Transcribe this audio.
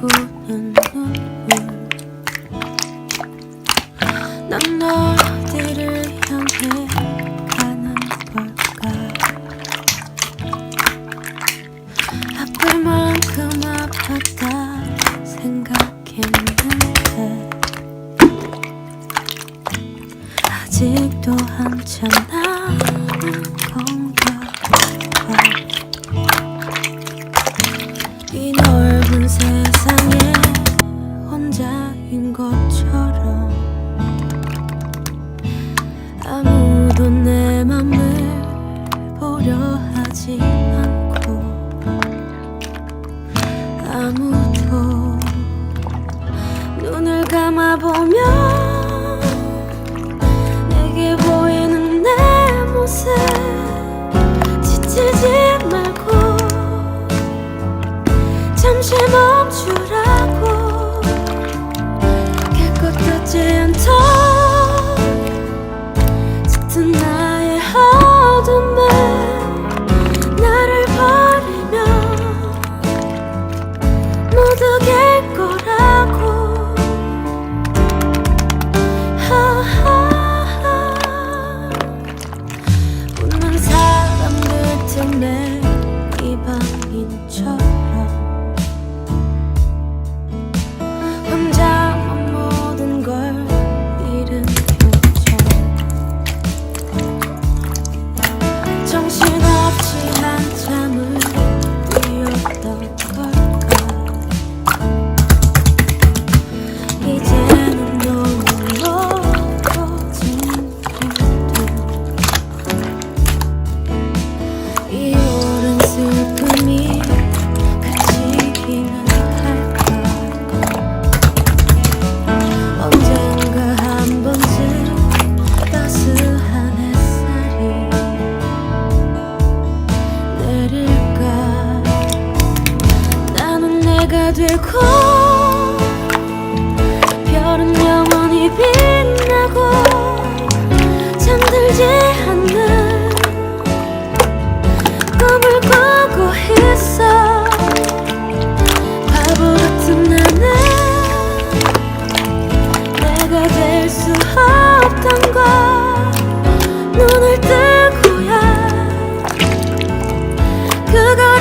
돌고는 눈물 난 어디를 향해 가는 걸까? 아플 만큼 아팠다 생각했는데 아직도 한참 남은 않고 아무 내가 되고 별은 영원히 빛나고 잠들지 않는 꿈을 꾸고 있어. 바보 같은 나는 내가 될 수 없던 걸 눈을 뜨고야 그가